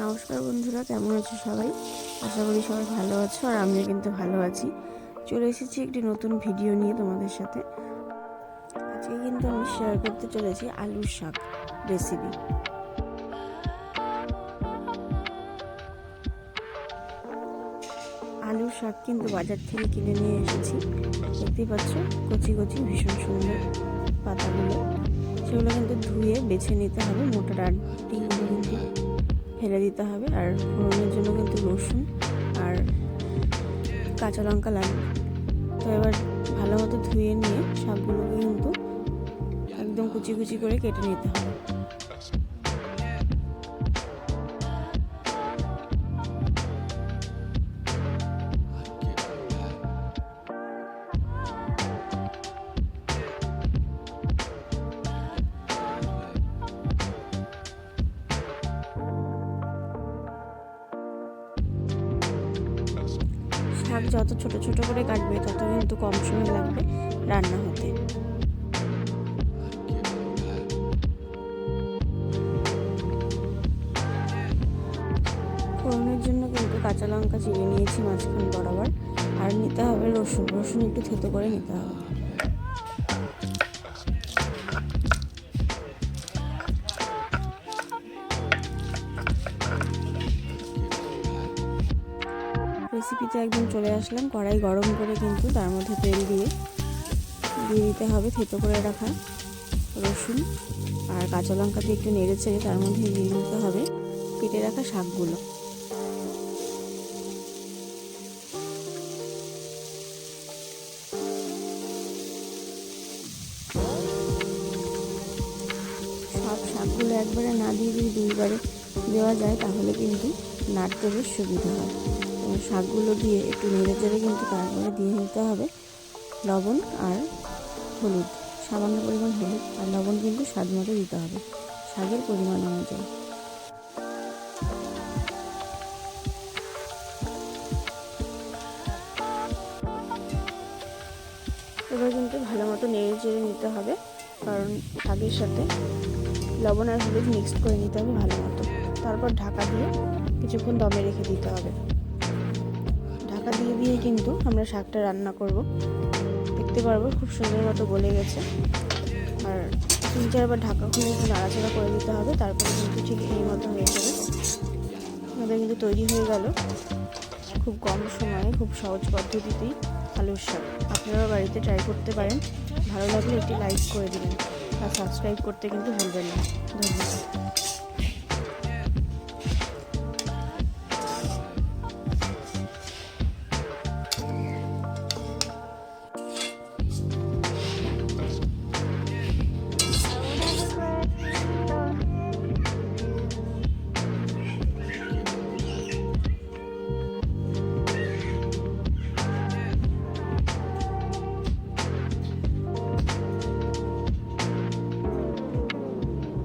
নমস্কার বন্ধুরা, কেমন আছো সবাই? আশা করি সবাই ভালো আছো আর আমিও কিন্তু ভালো আছি। চলে এসেছি একটি নতুন ভিডিও নিয়ে তোমাদের সাথে। আজকে কিন্তু আমি শেয়ার করতে চলেছি আলুর শাক রেসিপি আলুর শাক কিন্তু বাজার থেকে কিনে নিয়ে এসেছি। দেখতেই পাচ্ছ, কচি কচি ভীষণ সুন্দর পাতাগুলো। সেগুলো কিন্তু ধুয়ে বেছে নিতে হবে, মোটা ডাঁটিগুলো কিন্তু। ফেলে দিতে হবে আর ফোড়নের জন্য কিন্তু রসুন আর কাঁচা লঙ্কা লাগবে। তো এবার ভালো মতো ধুয়ে নিয়ে শাকগুলোকে কিন্তু একদম কুচি কুচি করে কেটে নিতে হবে। শাক যত ছোট ছোট করে কাটবে, তত কিন্তু কম সময় লাগবে রান্না হতে। ফোড়নের জন্য কিন্তু কাঁচা লঙ্কা চিড়ে নিয়েছি মাঝখান বরাবর। আর নিতে হবে রসুন রসুন একটু থেতো করে নিতে হবে। রেসিপিতে একদম চলে আসলাম। কড়াই গরম করে কিন্তু তার মধ্যে তেল দিয়ে দিয়ে দিতে হবে থেতো করে রাখা রসুন আর কাঁচা লঙ্কা দিয়ে একটু নেড়ে ছেড়ে তার মধ্যে দিয়ে দিতে হবে কেটে রাখা শাকগুলো। সব শাকগুলো একবারে না দিয়ে যদি দুইবারে দেওয়া যায় তাহলে কিন্তু নাড়তে বেশ সুবিধা হয়। শাকগুলো দিয়ে একটু নেড়ে চেড়ে কিন্তু তারপরে দিয়ে নিতে হবে লবণ আর হলুদ। সামান্য পরিমাণ হলুদ আর লবণ কিন্তু স্বাদ মতো দিতে হবে শাকের পরিমাণ অনুযায়ী। এবার কিন্তু ভালো মতো নেড়ে চেড়ে নিতে হবে, কারণ শাকের সাথে লবণ আর হলুদ মিক্সড করে নিতে হবে ভালো মতো। তারপর ঢাকা দিয়ে কিছুক্ষণ দমে রেখে দিতে হবে। ঢাকা দিয়ে দিয়ে কিন্তু আমরা শাকটা রান্না করব। দেখতে পারব, খুব সুন্দর মতো গলে গেছে। আর তিন চারবার ঢাকা খুলে একটু নাড়াচাড়া করে দিতে হবে, তারপরে কিন্তু ঠিক এই মতো হয়ে যাবে। আমাদের কিন্তু তৈরি হয়ে গেল। খুব কম সময়ে, খুব সহজ পদ্ধতিতেই আলুর শাক। আপনারা বাড়িতে ট্রাই করতে পারেন। ভালো লাগলে একটি লাইক করে দিবেন। আর সাবস্ক্রাইব করতে কিন্তু ভুলবেন না। ধন্যবাদ।